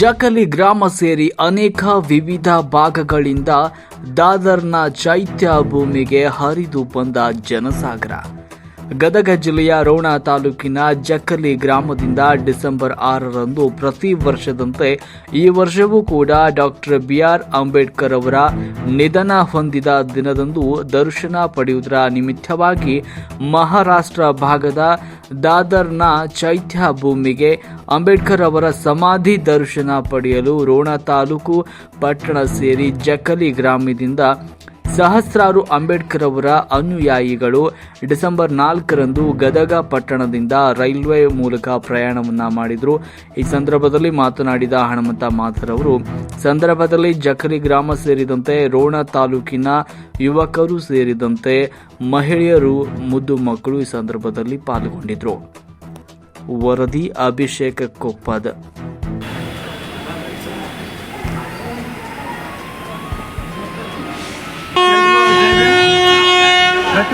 ಜಕಲಿ ಗ್ರಾಮ ಸೇರಿ ಅನೇಕ ವಿವಿಧ ಭಾಗಗಳಿಂದ ದಾದರ್ನ ಚೈತ್ಯ ಭೂಮಿಗೆ ಹರಿದು ಬಂದ ಜನಸಾಗರ. ಗದಗ ಜಿಲ್ಲೆಯ ರೋಣ ತಾಲೂಕಿನ ಜಕ್ಕಲಿ ಗ್ರಾಮದಿಂದ ಡಿಸೆಂಬರ್ ಆರರಂದು ಪ್ರತಿ ವರ್ಷದಂತೆ ಈ ವರ್ಷವೂ ಕೂಡ ಡಾಕ್ಟರ್ ಬಿಆರ್ ಅಂಬೇಡ್ಕರ್ ಅವರ ನಿಧನ ಹೊಂದಿದ ದಿನದಂದು ದರ್ಶನ ಪಡೆಯುವುದರ ನಿಮಿತ್ತವಾಗಿ ಮಹಾರಾಷ್ಟ್ರ ಭಾಗದ ದಾದರ್ನ ಚೈತ್ಯ ಭೂಮಿಗೆ ಅಂಬೇಡ್ಕರ್ ಅವರ ಸಮಾಧಿ ದರ್ಶನ ಪಡೆಯಲು ರೋಣ ತಾಲೂಕು ಪಟ್ಟಣ ಸೇರಿ ಜಕ್ಕಲಿ ಗ್ರಾಮದಿಂದ ಸಹಸ್ರಾರು ಅಂಬೇಡ್ಕರ್ ಅವರ ಅನುಯಾಯಿಗಳು ಡಿಸೆಂಬರ್ ನಾಲ್ಕರಂದು ಗದಗ ಪಟ್ಟಣದಿಂದ ರೈಲ್ವೆ ಮೂಲಕ ಪ್ರಯಾಣವನ್ನ ಮಾಡಿದರು. ಈ ಸಂದರ್ಭದಲ್ಲಿ ಮಾತನಾಡಿದ ಹನುಮಂತ ಮಾತರವರು ಸಂದರ್ಭದಲ್ಲಿ ಜಕರಿ ಗ್ರಾಮ ಸೇರಿದಂತೆ ರೋಣ ತಾಲೂಕಿನ ಯುವಕರು ಸೇರಿದಂತೆ ಮಹಿಳೆಯರು, ಮುದ್ದು ಮಕ್ಕಳು ಈ ಸಂದರ್ಭದಲ್ಲಿ ಪಾಲ್ಗೊಂಡಿದ್ರು. ವರದಿ ಅಭಿಷೇಕ ಕೊಪ್ಪದ್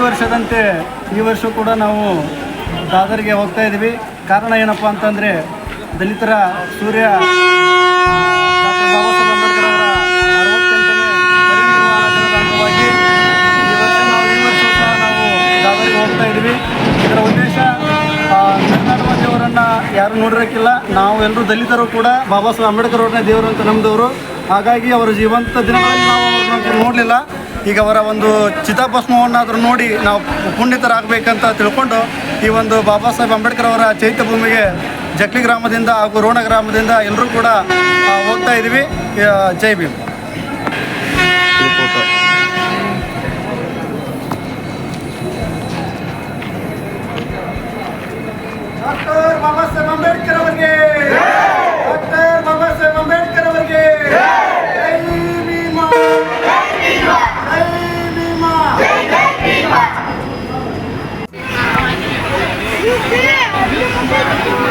ಪ್ರತಿ ವರ್ಷದಂತೆ ಈ ವರ್ಷ ಕೂಡ ನಾವು ದಾದರಿಗೆ ಹೋಗ್ತಾ ಇದ್ದೀವಿ ಕಾರಣ ಏನಪ್ಪ ಅಂತಂದರೆ ದಲಿತರ ಸೂರ್ಯ ಇದರ ಉದ್ದೇಶ ಕರ್ನಾಟಕ ದೇವರನ್ನು ಯಾರು ನೋಡಿರೋಕ್ಕಿಲ್ಲ. ನಾವು ಎಲ್ಲರೂ ದಲಿತರು ಕೂಡ ಬಾಬಾ ಸಾಹೇಬ್ ಅಂಬೇಡ್ಕರ್ ಅವ್ರನ್ನ ದೇವರು ಅಂತ ನಮ್ಮದವರು ಹಾಗಾಗಿ ಅವರ ಜೀವಂತ ದಿನಗಳಲ್ಲಿ ನಾವು ನೋಡಲಿಲ್ಲ. ಈಗ ಅವರ ಒಂದು ಚಿತಾಭಸ್ಮವನ್ನಾದರೂ ನೋಡಿ ನಾವು ಪುಣ್ಯತರಾಗಬೇಕಂತ ತಿಳ್ಕೊಂಡು ಈ ಒಂದು ಬಾಬಾ ಸಾಹೇಬ್ ಅಂಬೇಡ್ಕರ್ ಅವರ ಚೈತ್ಯ ಭೂಮಿಗೆ ಜಕ್ಲಿ ಗ್ರಾಮದಿಂದ ಹಾಗೂ ರೋಣ ಗ್ರಾಮದಿಂದ ಎಲ್ಲರೂ ಕೂಡ ಹೋಗ್ತಾ ಇದ್ದೀವಿ ಜೈ ಭೀಮ್. Deus!